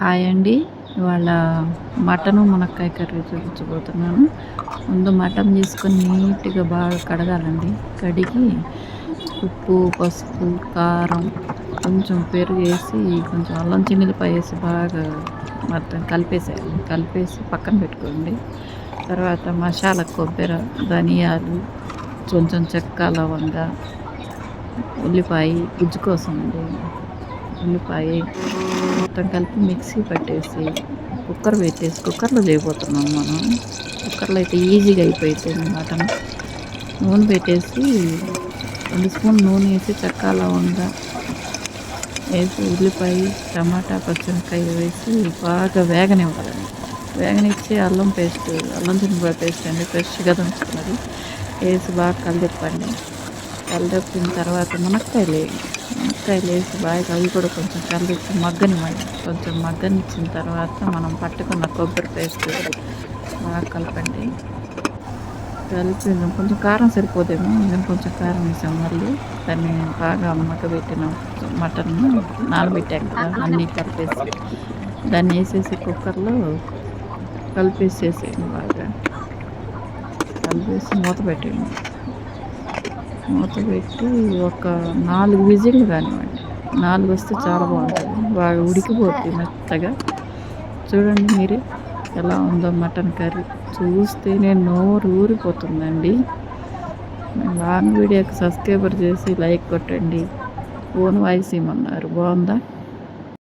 Hi అండి. ఇవాళ mutton మునక్కాయ కర్రీ చూపించబోతున్నాను. ముందు మటన్ తీసుకొని నీట్గా బాగా కడగాలండి. కడిగి ఉప్పు పసుపు కారం కొంచెం పెరుగు వేసి కొంచెం అల్లం చిన్నిలపాయ వేసి బాగా మొత్తం కలిపేసేయాలి. కలిపేసి పక్కన పెట్టుకోండి. తర్వాత మసాలా కొబ్బరి ధనియాలు కొంచెం చెక్క లవంగా ఉల్లిపాయ గుజ్జు కోసం అండి. ఉల్లిపాయ మొత్తం కలిపి మిక్సీ పట్టేసి కుక్కర్ పెట్టేసి కుక్కర్లో చేయబోతున్నాం మనం. కుక్కర్లో అయితే ఈజీగా అయిపోతుంది అనమాట నూనె పెట్టేసి రెండు స్పూన్ నూనె వేసి చెక్క లవంగా వేసి ఉల్లిపాయ టమాటా పచ్చిమిరకాయ వేసి బాగా వేగనివ్వాలండి వేగనిచ్చి అల్లం పేస్ట్ అల్లం చిన్నపాయ పేస్ట్ అండి ఫ్రెష్గా దంచుకున్నది. వేసి బాగా కలిదిప్పండి. కలిదిప్పిన తర్వాత మునక్కాయలు వేయండి. వంకాయలు వేసి బాగా అవి కూడా కొంచెం కలిపి మగ్గనివ్వండి కొంచెం మగ్గనిచ్చిన తర్వాత మనం పట్టుకున్న కొబ్బరి పేస్ట్ బాగా కలపండి. కలిపి కొంచెం కారం సరిపోదేమో నేను కొంచెం కారం వేసాం మళ్ళీ. దాన్ని బాగా మగ్గబెట్టిన మటన్ నానబెట్టాం కదా అన్నీ కలిపేసి. దాన్ని వేసేసి కుక్కర్లో కలిపేసేసేయండి బాగా. కలిపేసి మూత పెట్టేయండి. మూత పెట్టి ఒక నాలుగు విజిల్లు కానివ్వండి. నాలుగు వస్తే చాలా బాగుంటుంది. బాగా ఉడికిపోతుంది మెత్తగా. చూడండి మీరే ఎలా ఉందో మటన్ కర్రీ. చూస్తే నేను నోరు ఊరిపోతుందండి. లాంగ్ వీడియోకి సబ్స్క్రైబర్ చేసి లైక్ కొట్టండి. ఫోన్ వాయిస్ ఇమ్మన్నారు బాగుందా?